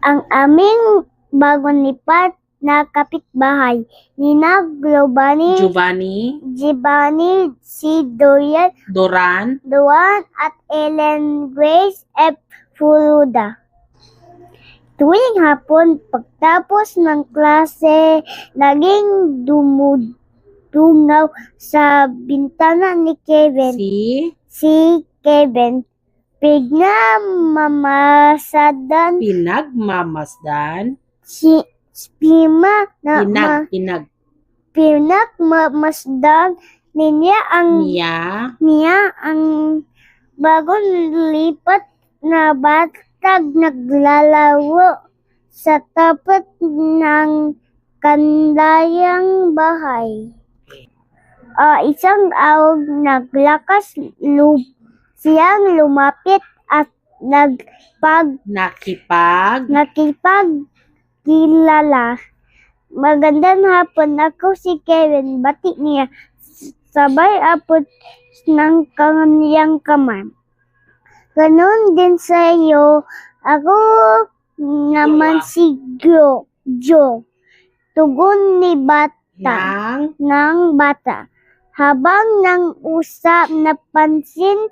ang aming bagong lipat na kapitbahay, Nina Globani, Giovanni, Giovanni C. Dorian, Doran, Duan at Ellen Grace F. Furuda. Tuwing hapon, pagtapos ng klase, laging dumudungaw sa bintana ni Kevin. si Si Kevin, pigna mamasadan Pinagmamasdan, si Pima na ma, pinag, pinag, pinak mamasdan niya ang niya, niya ang bagong lipat na batag naglalawo sa tapat ng kanlayang bahay. Ah, isang araw naglakas lub siyang lumapit at nagpag nakipag, nakipagkilala. Magandang hapon, ako si Kevin. Bati niya. Sabay apot ng kanyang kamay. Ganon din sa iyo. Ako naman si Joe. Joe. Tugon ni bata ng, ng bata. Habang nang usap napansin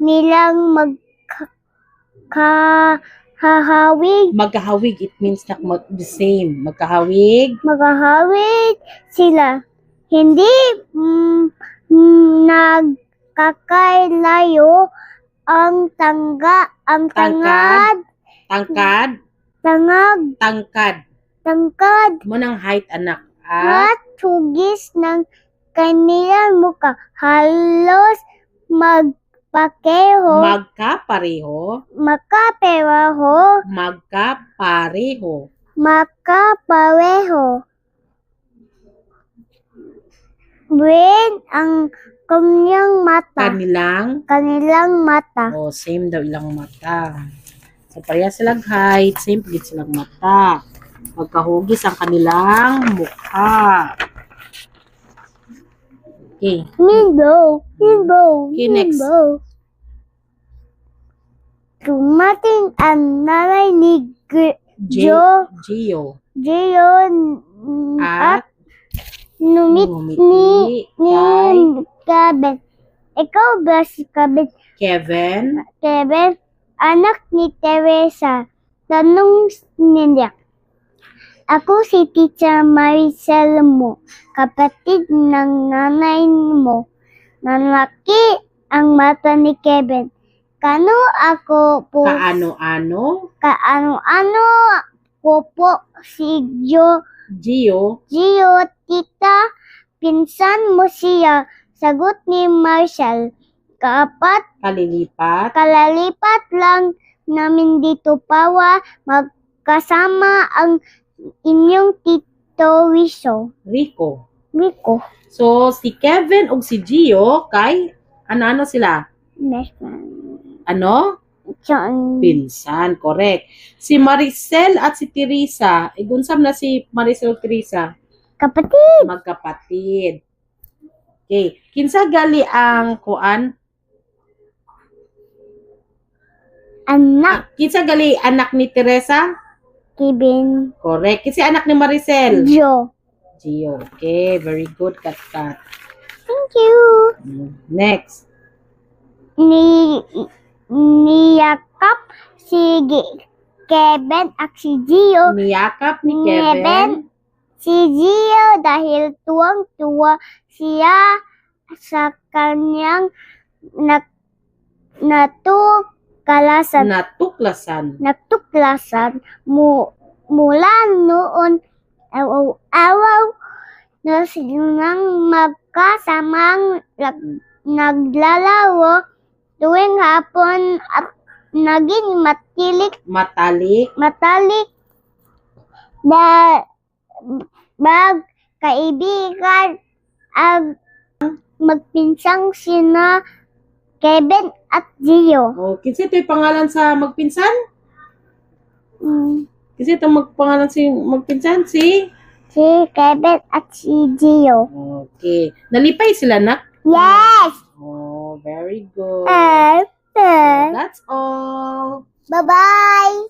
nilang magkahawig magkahawig, it means na mag, the same. Magkahawig, maghahawig sila. Hindi mm, nagkakailayo ang tangga, ang tangad, tangkad, tangag, tangkad. tangkad, Mo ng height, anak. At, at hugis ng kanilang muka. Halos magpakeho, magkapareho, makapewaho, magkapareho. makapareho. Buwin ang kanyang mata. Kanilang, kanilang mata. oh, same daw ilang mata. So, pareha silang height, same pagit silang mata. Magkahugis ang kanilang mukha. Okay. Rainbow, rainbow, Okay, next. rainbow. Dumating ang nanay ni G- J- Jo, Gio. Jion At at numit ni kay ni Kevin. Ikaw ba si Kevin? Kevin. Kevin, anak ni Teresa. Tanong niya. Ako si Teacher Maricel mo, kapatid ng nanay mo. Nanlaki ang mata ni Kevin. Kano ako po, Kaano-ano. kaano-ano ko po si Jo, Gio. Gio, tita, pinsan mo siya. Sagot ni Marshall. Kaapat Kalilipat. kalalipat lang namin dito pawa magkasama ang inyong tito Wiso. Rico. Rico. So, si Kevin ug si Gio, kay, ano-ano sila? Best friend. Ano? John. Pinsan, correct. Si Maricel at si Teresa, igunsam na si Maricel at Teresa, Kapatid. magkapatid. Okay. Kinsa gali ang kuan? Anak. Kinsa gali anak ni Teresa? Kevin. Correct. Kinsa anak ni Maricel? Joe. Gio. Okay, very good, Kat Kat. Thank you. Mm, Next. Ni niyakap si G- Kevin at si Gio. Niyakap ni Kevin. Kevin. Si Gio dahil tuwang-tuwa siya sa kanyang na, natukalasan Natuklasan. natuklasan mu, mula noon araw-araw na silang magkasamang lag- naglalawo tuwing hapon at naging matilik Matalik. matalik na bag kaibigan ang magpinsang sina Kevin at Gio. Oh, kinsa ito yung pangalan sa magpinsan? Mm, Kasi ito magpangalan si magpinsan si si Kevin at si Gio. Okay. Nalipay sila nak? Yes! Oh, very good. Uh, uh, That's all. bye-bye!